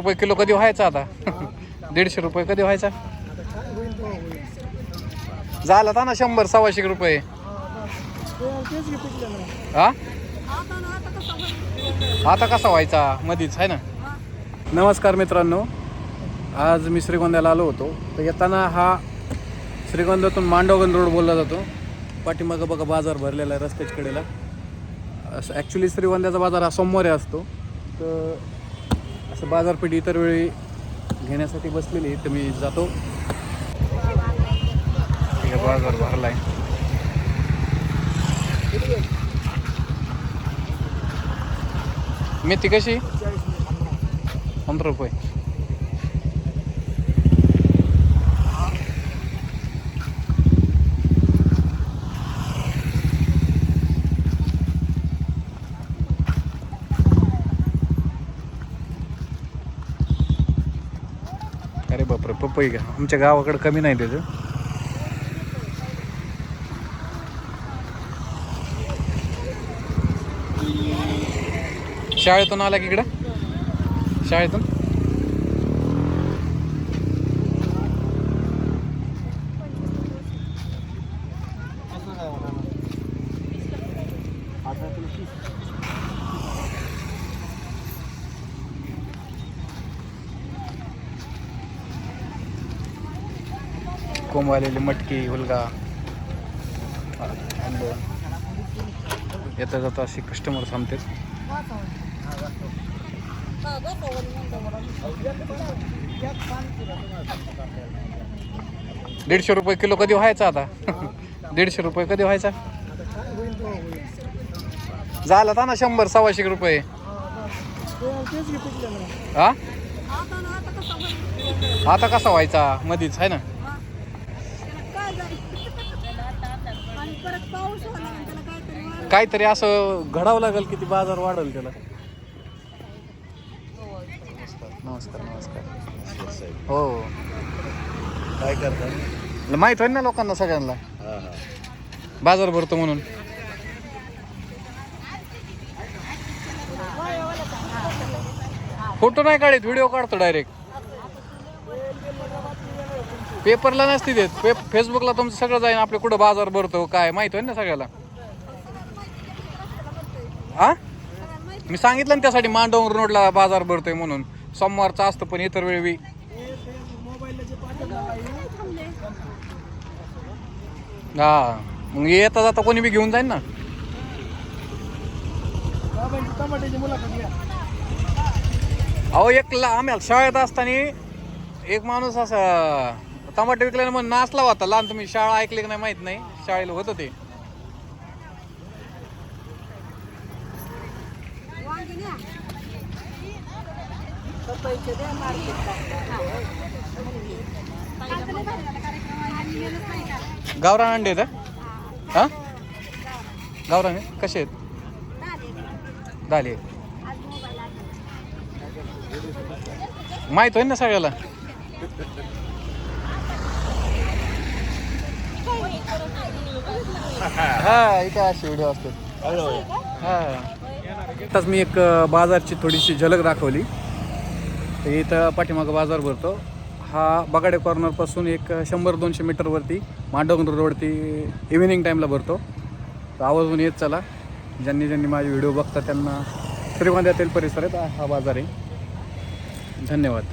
रुपये किलो कधी व्हायचा आता? दीडशे रुपये कधी व्हायचा? झाला था ना शंभर सव्वाशे रुपये. हा? आता कसा व्हायचा? मधीच आहे ना? नमस्कार मित्रांनो. आज मी श्रीगोंद्याला आलो होतो. तर येताना हा श्रीगोंद्यातून मांडवगण रोड बोलला जातो. पाठीमागं बघा बाजार भरलेला आहे रस्त्याच्या कडेला. असं ॲक्च्युली श्रीगोंद्याचा बाजार हा सोमवारी असतो. तर असं बाजारपेठ इतर वेळी घेण्यासाठी बसलेली तर मी जातो. ठीक आहे, बाजार भरलाय. मेथी कशी? पंधरा रुपये. अरे बापरे पपई घ्या आमच्या गावाकडे कमी नाही त्याचं शाळेतून आला की इकडं? शाळेतून? कोंब कोंबवालेले मटकी हुलगा. येता जाता असे कस्टमर थांबतात दीडशे रुपये किलो कधी व्हायचा आता? दीडशे रुपये कधी व्हायचा? झाला था ना शंभर सव्वाशे रुपये. हा? आता कसा व्हायचा? मधीच आहे ना? काहीतरी असं घडावं लागेल किती बाजार वाढेल त्याला. नमस्कार नमस्कार. हो. काय करता? माहीत होईल ना लोकांना सगळ्यांना. हा हा. बाजार भरतो म्हणून. फोटो नाही काढत व्हिडिओ काढतो डायरेक्ट. पेपरला नसते देत. पे फेसबुकला तुमचं सगळं जाईन आपलं कुठं बाजार भरतो काय माहीत होईल ना सगळ्याला. हा? मी सांगितलं ना त्यासाठी मांडवंग रोडला बाजार भरतोय म्हणून. सोमवारचा असतं पण इतर वेळी हा मग येता जाता कोणी बी घेऊन जाईन ना. अहो एक ला आम्ही शाळेत असताना एक माणूस असा टमाटे विकल्याने मग नाचला होता. लहान तुम्ही शाळा ऐकली की नाही माहीत नाही. शाळेला होत ते गावरान अंडे आहेत हा? गावरान कसे आहेत? झाले माहीत होईल ना सगळ्याला? हा इथे असे व्हिडिओ असतात हा. आताच मी एक बाजारची थोडीशी झलक दाखवली. तर इथं पाठीमागं बाजार भरतो. हा बगाडे कॉर्नरपासून एक शंभर दोनशे मीटरवरती मांडवगण रोडवरती इव्हिनिंग टाईमला भरतो. तर आवर्जून येत चला. ज्यांनी ज्यांनी माझे व्हिडिओ बघतात त्यांना श्रीगोंद्यातील परिसरात हा बाजार आहे. धन्यवाद.